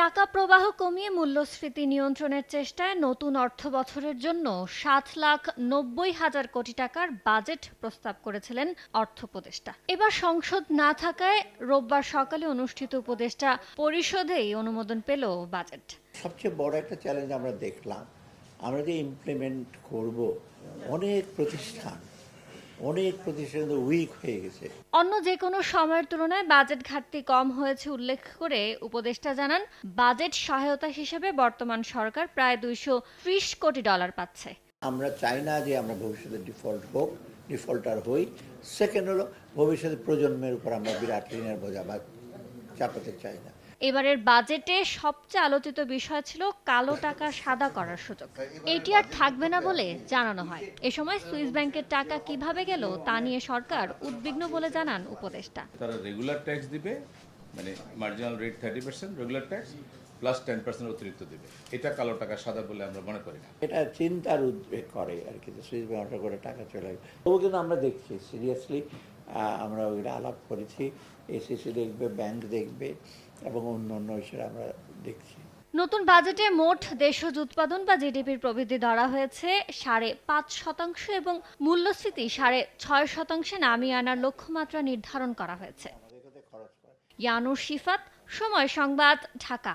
টাকা প্রবাহ কমিয়ে মূল্যস্ফীতি নিয়ন্ত্রণের চেষ্টায় নতুন অর্থ বছরের জন্য সাত লাখ নব্বই হাজার কোটি টাকার বাজেট প্রস্তাব করেছিলেন অর্থ উপদেষ্টা এবার সংসদ না থাকায় রোববার সকালে অনুষ্ঠিত উপদেষ্টা পরিষদেই অনুমোদন পেল বাজেট। সবচেয়ে বড় একটা চ্যালেঞ্জ আমরা দেখলাম। আমরা যে ইমপ্লিমেন্ট করব, অনেক প্রতিষ্ঠান অনেক প্রতিষ্ঠান উইক হয়ে গেছে। অন্য যে কোনো সময়ের তুলনায় বাজেট ঘাটতি কম হয়েছে উল্লেখ করে উপদেষ্টা জানান বাজেট সহায়তা হিসেবে বর্তমান সরকার প্রায় দুইশো ত্রিশ কোটি ডলার পাচ্ছে। আমরা চাই না যে আমরা ভবিষ্যতে ডিফল্ট হোক ডিফল্টার হই। সেকেন্ড হলো ভবিষ্যতে প্রজন্মের উপর আমরা বিরাট ঋণের বোঝা চাপাতে চাই না। এবারের বাজেটে সবচেয়ে আলোচিত বিষয় ছিল কালো টাকা সাদা করার সুযোগ। এটি আর থাকবে না বলে জানানো হয়। এ সময় সুইস ব্যাংকের টাকা কীভাবে গেল তা নিয়ে সরকার উদ্বিগ্ন বলে জানান উপদেষ্টা। তারা রেগুলার ট্যাক্স দিবে মানে marginal rate thirty percent regular tax plus ten percent অতিরিক্ত দিবে। এটা কালো টাকা সাদা বলে আমরা মনে করি না। এটা চিন্তার উদ্বেগ করে আর কি সুইস ব্যাংকটা করে টাকা চলে গেল। তবু কিন্তু আমরা দেখছি সিরিয়াসলি আমরা ওইটা আলাপ করেছি এসিসি দেখবে ব্যাংক দেখবে এবং অন্য অন্য আমরা দেখছি। নতুন বাজেটে মোট দেশজ উৎপাদন বা জিডিপির প্রবৃদ্ধি ধরা হয়েছে সাড়ে পাঁচ শতাংশ এবং মূল্যস্ফীতি সাড়ে ছয় শতাংশে নামিয়ে আনার লক্ষ্যমাত্রা নির্ধারণ করা হয়েছে। ইয়ানুর শিফাত সময় সংবাদ ঢাকা।